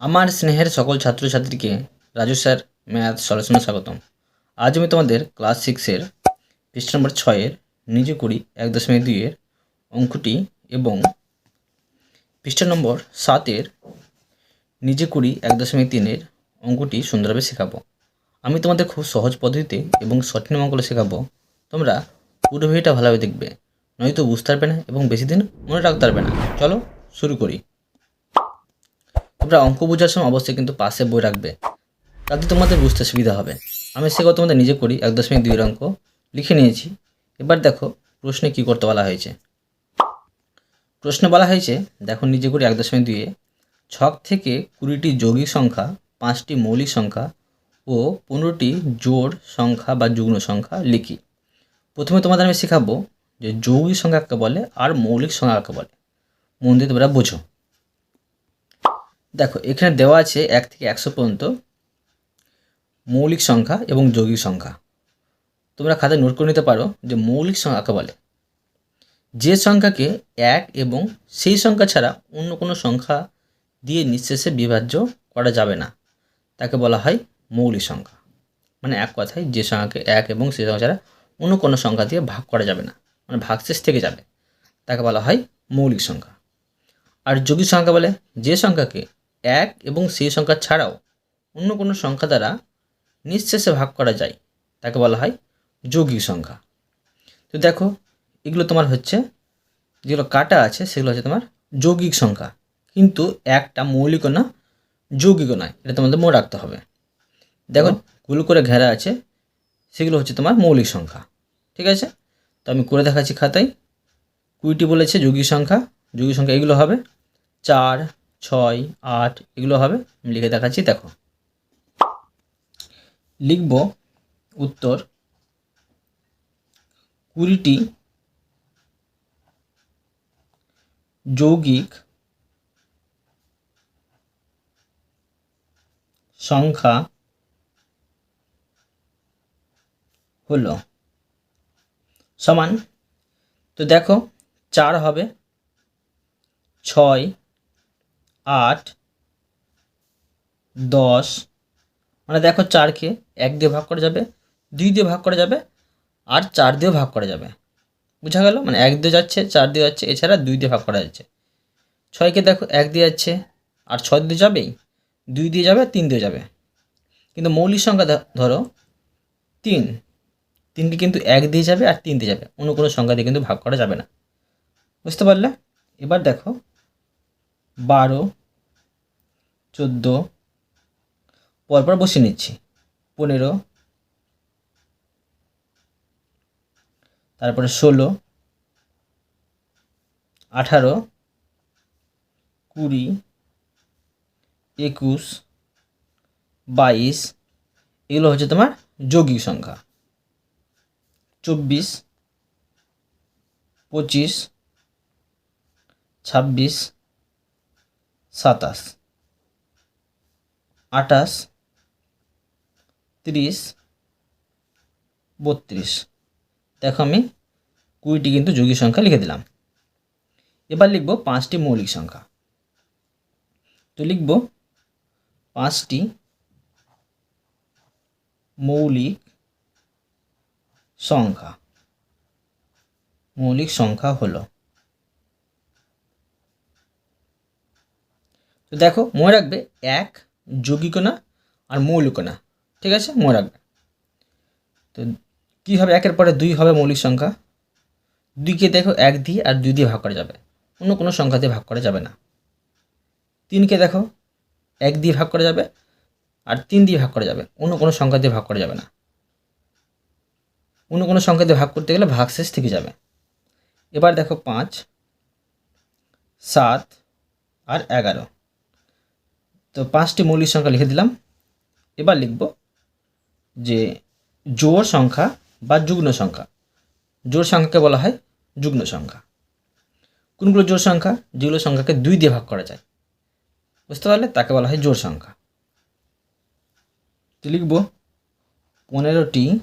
আমার স্নেহের সকল ছাত্রছাত্রীকে রাজু স্যার ম্যাথ সলিউশনে স্বাগতম। আজ আমি তোমাদের ক্লাস সিক্সের পৃষ্ঠ নম্বর ছয়ের নিজে করি এক দশমিক দুইয়ের অঙ্কটি এবং পৃষ্ঠ নম্বর সাতের নিজে করি এক দশমিক তিনের অঙ্কটি সুন্দরভাবে শেখাবো। আমি তোমাদের খুব সহজ পদ্ধতিতে এবং সঠিক অঙ্কগুলো শেখাবো। তোমরা পুরো ভিডিওটা ভালোভাবে দেখবে, নয়তো বুঝতে পারবে না এবং বেশি দিন মনে রাখতে পারবে না। চলো শুরু করি। তোমরা অঙ্ক বোঝার সময় অবশ্যই কিন্তু পাশে বই রাখবে। তাতে তোমাদের বুঝতে সুবিধা হবে। আমি সে সেগুলো তোমাদের নিজে করি, এক দশমিক দুইয়ের অঙ্ক। লিখে নিয়েছি। এবার দেখো প্রশ্নে কী করতে বলা হয়েছে। প্রশ্নে বলা হয়েছে, দেখো নিজে করি এক দশমিক দুইয়ে, ছক থেকে কুড়িটি যৌগিক সংখ্যা, পাঁচটি মৌলিক সংখ্যা ও পনেরোটি জোড় সংখ্যা বা যুগ্ম সংখ্যা লিখি। প্রথমে তোমাদের আমি শেখাবো যে যৌগিক সংখ্যা কাকে বলে আর মৌলিক সংখ্যা কাকে বলে। মন দিয়ে তোমরা বোঝো। দেখো, এখানে দেওয়া আছে এক থেকে একশো পর্যন্ত মৌলিক সংখ্যা এবং যৌগিক সংখ্যা। তোমরা খাতায় নোট করে নিতে পারো যে মৌলিক সংখ্যা কাকে বলে। যে সংখ্যাকে এক এবং সেই সংখ্যা ছাড়া অন্য কোনো সংখ্যা দিয়ে নিঃশেষে বিভাজ্য করা যাবে না। তাকে বলা হয় মৌলিক সংখ্যা। মানে এক কথায় যে সংখ্যাকে এক এবং সেই সংখ্যা ছাড়া অন্য কোনো সংখ্যা দিয়ে ভাগ করা যাবে না। মানে ভাগশেষ থেকে যাবে। তাকে বলা হয় মৌলিক সংখ্যা। আর যৌগিক সংখ্যা বলে যে সংখ্যাকে এক এবং সেই সংখ্যা ছাড়াও অন্য কোনো সংখ্যা দ্বারা নিঃশেষে ভাগ করা যায়। তাকে বলা হয় যৌগিক সংখ্যা। তো দেখো, এগুলো তোমার হচ্ছে, যেগুলো কাটা আছে, সেগুলো হচ্ছে তোমার যৌগিক সংখ্যা। কিন্তু একটা মৌলিকও না, যৌগিকও নয়, এটা তোমাদের মনে রাখতে হবে। দেখো, গুলো করে ঘেরা আছে, সেগুলো হচ্ছে তোমার মৌলিক সংখ্যা। ঠিক আছে? তো আমি করে দেখাচ্ছি খাতায়। কুড়িটি বলেছে যৌগিক সংখ্যা যৌগিক সংখ্যা এগুলো হবে চার ছয়, আট, এগুলো হবে। লিখে দেখাচ্ছি, দেখো। লিখব উত্তর কুড়িটি যৌগিক সংখ্যা হলো সমান। তো দেখো, চার হবে, ছয় আট, দশ মানে দেখো চারকে এক দিয়ে ভাগ করা যাবে, দুই দিয়ে ভাগ করা যাবে, আর চার দিয়েও ভাগ করা যাবে। বুঝা গেল? মানে এক দিয়ে যাচ্ছে, চার দিয়ে যাচ্ছে, এছাড়া দুই দিয়ে ভাগ করা যাচ্ছে। ছয়কে দেখো, এক দিয়ে যাচ্ছে, আর ছয় দিয়ে যাবেই? দুই দিয়ে যাবে, তিন দিয়ে যাবে। কিন্তু মৌলিক সংখ্যা ধরো, তিন। তিনকে কিন্তু এক দিয়ে যাবে আর তিন দিয়ে যাবে। অন্য কোনো সংখ্যা দিয়ে কিন্তু ভাগ করা যাবে না। বুঝতে পারলে? এবার দেখো বারো, চোদ্দ, পরপর বসে নিচ্ছি। পনেরো, তারপরে ষোলো, আঠারো, কুড়ি, একুশ, বাইশ, এগুলো হচ্ছে তোমার যৌগিক সংখ্যা। চব্বিশ, পঁচিশ, ছাব্বিশ সাতাশ। আঠাশ, তিরিশ, বত্রিশ। দেখো আমি কুড়িটি কিন্তু যৌগিক সংখ্যা লিখে দিলাম। এবার লিখব পাঁচটি মৌলিক সংখ্যা। তো লিখব পাঁচটি মৌলিক সংখ্যা। মৌলিক সংখ্যা হলো তো দেখো, মনে রাখবে, এক, যৌগিক না আর মৌলিক না ঠিক আছে? মনে রাখবে। তো কী হবে? একের পরে দুই হবে মৌলিক সংখ্যা। দুইকে দেখো, এক দিয়ে আর দুই দিয়ে ভাগ করা যাবে। অন্য কোনো সংখ্যা দিয়ে ভাগ করা যাবে না। তিনকে দেখো, এক দিয়ে ভাগ করা যাবে আর তিন দিয়ে ভাগ করা যাবে। অন্য কোনো সংখ্যা দিয়ে ভাগ করা যাবে না। অন্য কোনো সংখ্যা দিয়ে ভাগ করতে গেলে ভাগশেষ থেকে যাবে। এবার দেখো, পাঁচ, সাত আর এগারো। তো পাঁচটি মৌলিক সংখ্যা লিখে দিলাম। এবার লিখব যে জোড় সংখ্যা বা যুগ্ম সংখ্যা। জোড় সংখ্যাকে বলা হয় যুগ্ম সংখ্যা। কোনগুলো জোড় সংখ্যা? যেগুলো সংখ্যাকে দুই দিয়ে ভাগ করা যায়। বুঝতে পারলে? তাকে বলা হয় জোড় সংখ্যা। তো লিখব পনেরোটি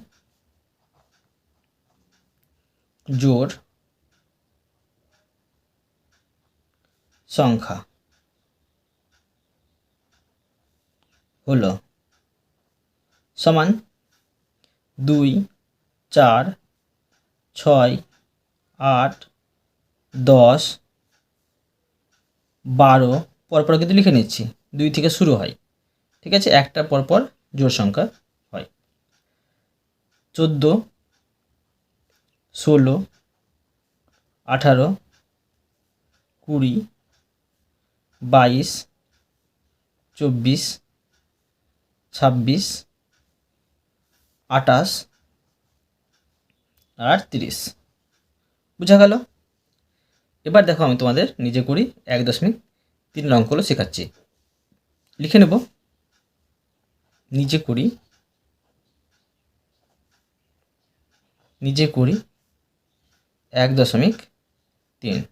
জোড় সংখ্যা। হলো সমান দুই, চার, ছয়, আট, দশ, বারো, পরপর কিন্তু লিখে নিচ্ছি। দুই থেকে শুরু হয়। ঠিক আছে? একটা পরপর জোড় সংখ্যা হয়। চোদ্দ, ষোলো, আঠারো, কুড়ি, বাইশ, চব্বিশ ছাব্বিশ আটাশ আর তিরিশ। বুঝা গেল? এবার দেখো আমি তোমাদের নিজে করি এক দশমিক তিন অঙ্কগুলো শেখাচ্ছি। লিখে নেব। নিজে করি। নিজে করি এক দশমিক তিন।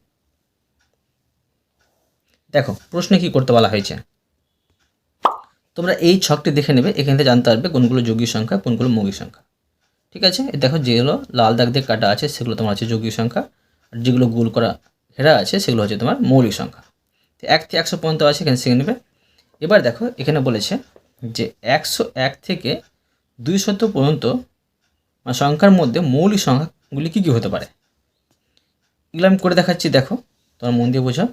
দেখো, প্রশ্নে কি করতে বলা হয়েছে? তোমরা এই ছকটি দেখে নেবে, এখান থেকে জানতে পারবে কোনগুলো যোগী সংখ্যা, কোনগুলো মৌলিক সংখ্যা। ঠিক আছে? দেখো যেগুলো লাল দাগ দিয়ে কাটা আছে, সেগুলো তোমার হচ্ছে যোগী সংখ্যা। আর যেগুলো গোল করা ঘেরা আছে, সেগুলো হচ্ছে তোমার মৌলিক সংখ্যা। তো এক থেকে একশো পর্যন্ত আছে, এখানে শিখে নেবে। এবার দেখো, এখানে বলেছে যে একশো এক থেকে দুই শত পর্যন্ত মানে সংখ্যার মধ্যে মৌলিক সংখ্যাগুলি কী কী হতে পারে? এগুলো আমি করে দেখাচ্ছি, দেখো। তোমার মন দিয়ে বোঝাও।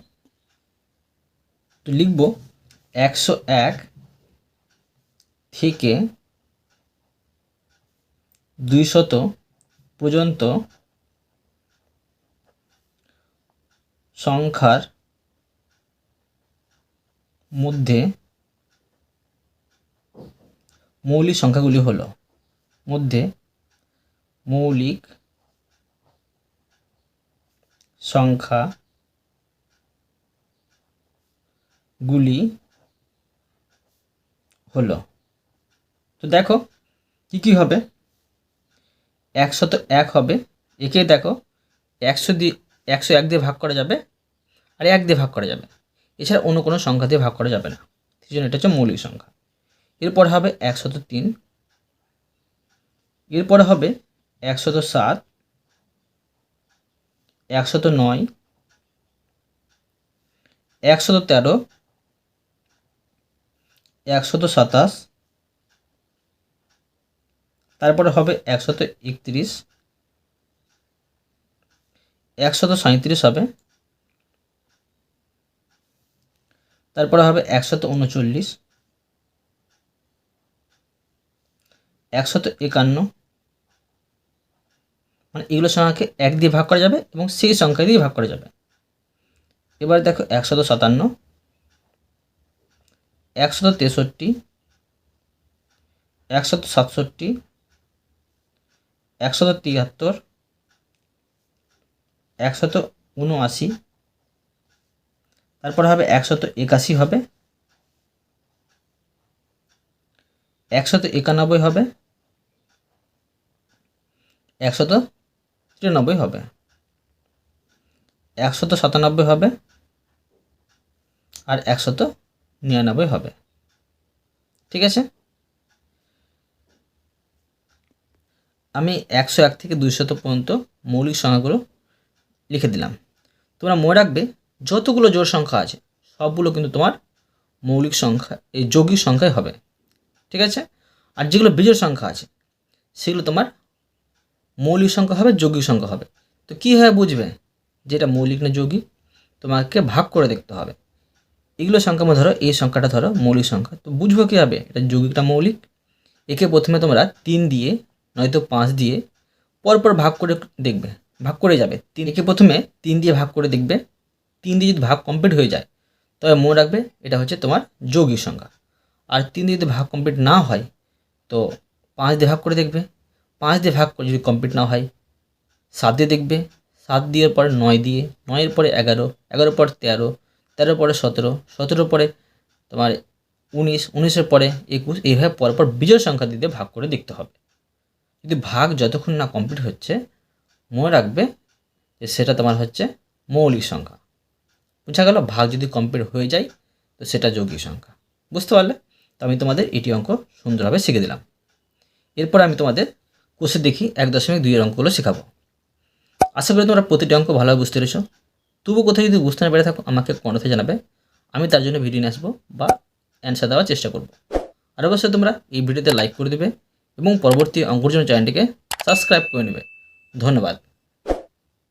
তো লিখব, একশো এক থেকে দুই শত পর্যন্ত সংখ্যার মধ্যে মৌলিক সংখ্যাগুলি হলো মধ্যে মৌলিক সংখ্যা গুলি হলো তো দেখো, কি কি হবে? একশত এক হবে। একে দেখো, একশো দিয়ে একশো এক দিয়ে ভাগ করা যাবে আর এক দিয়ে ভাগ করা যাবে। এছাড়া অন্য কোনো সংখ্যা দিয়ে ভাগ করা যাবে না। সেই জন্য এটা হচ্ছে মৌলিক সংখ্যা। এরপর হবে একশত তিন। এরপরে হবে একশত সাত, একশত নয়, একশত তেরো, একশত সাতাশ তারপরে হবে একশত একত্রিশ, একশত সাঁত্রিশ হবে। তারপরে হবে একশত উনচল্লিশ, একশত একান্ন। মানে এগুলো সংখ্যাকে এক দিয়ে ভাগ করা যাবে এবং সেই সংখ্যা দিয়ে ভাগ করা যাবে। এবার দেখো একশত সাতান্ন, একশত তেষট্টি, একশত সাতষট্টি একশত তিয়াত্তর, একশত উনআশি তারপর হবে একশত একাশি হবে, একশত একানব্বই হবে, একশত তিরানব্বই হবে, একশত সাতানব্বই হবে, আর একশত নিরানব্বই হবে। ঠিক আছে? আমি একশো এক থেকে দুইশত পর্যন্ত মৌলিক সংখ্যাগুলো লিখে দিলাম। তোমরা মনে রাখবে, যতগুলো জোড় সংখ্যা আছে, সবগুলো কিন্তু তোমার মৌলিক সংখ্যা, এই যৌগিক সংখ্যাই হবে। ঠিক আছে? আর যেগুলো বিজোড় সংখ্যা আছে, সেগুলো তোমার মৌলিক সংখ্যা হবে, যৌগিক সংখ্যা হবে। তো কীভাবে বুঝবে? যে এটা মৌলিক না যৌগিক, তোমাকে ভাগ করে দেখতে হবে। এগুলো সংখ্যা ধরো, এই সংখ্যাটা ধরো, মৌলিক সংখ্যা। তো বুঝব কী হবে? এটা যৌগিকটা মৌলিক। একে প্রথমে তোমরা তিন দিয়ে নয়তো পাঁচ দিয়ে পরপর ভাগ করে দেখবে ভাগ করে যাবে। তিন একে প্রথমে তিন দিয়ে ভাগ করে দেখবে। তিন দিয়ে যদি ভাগ কমপ্লিট হয়ে যায় তবে মনে রাখবে এটা হচ্ছে তোমার যৌগিক সংখ্যা আর তিন দিয়ে যদি ভাগ কমপ্লিট না হয় তো পাঁচ দিয়ে ভাগ করে দেখবে। পাঁচ দিয়ে ভাগ করে যদি কমপ্লিট না হয় সাত দিয়ে দেখবে। সাত দিয়ে পরে নয় দিয়ে নয়ের পরে এগারো এগারোর পর তেরো তেরোর পরে সতেরো সতেরোর পরে তোমার উনিশ উনিশের পরে একুশ এইভাবে পরপর বিজয় সংখ্যা দিয়ে ভাগ করে দেখতে হবে। যদি ভাগ যতক্ষণ না কমপ্লিট হচ্ছে, মনে রাখবে যে সেটা তোমার হচ্ছে মৌলিক সংখ্যা। বুঝা গেল? ভাগ যদি কমপ্লিট হয়ে যায়, তো সেটা যৌগিক সংখ্যা। বুঝতে পারলে? তো আমি তোমাদের এটি অঙ্ক সুন্দরভাবে শিখে দিলাম। এরপর আমি তোমাদের কোষে দেখি এক দশমিক দুইয়ের অঙ্কগুলো শেখাবো। আশা করি তোমরা প্রতিটি অঙ্ক ভালোভাবে বুঝতে পেরেছ। তবু কোথাও যদি বুঝতে না পেরে থাকো, আমাকে কণ্ঠে জানাবে। আমি তার জন্য ভিডিও নিয়ে আসব বা অ্যান্সার দেওয়ার চেষ্টা করব। আর অবশ্যই তোমরা এই ভিডিওতে লাইক করে দেবে। এবং পরবর্তী অঙ্কুর জন্য চ্যানেলটিকে সাবস্ক্রাইব করে নেবে। ধন্যবাদ।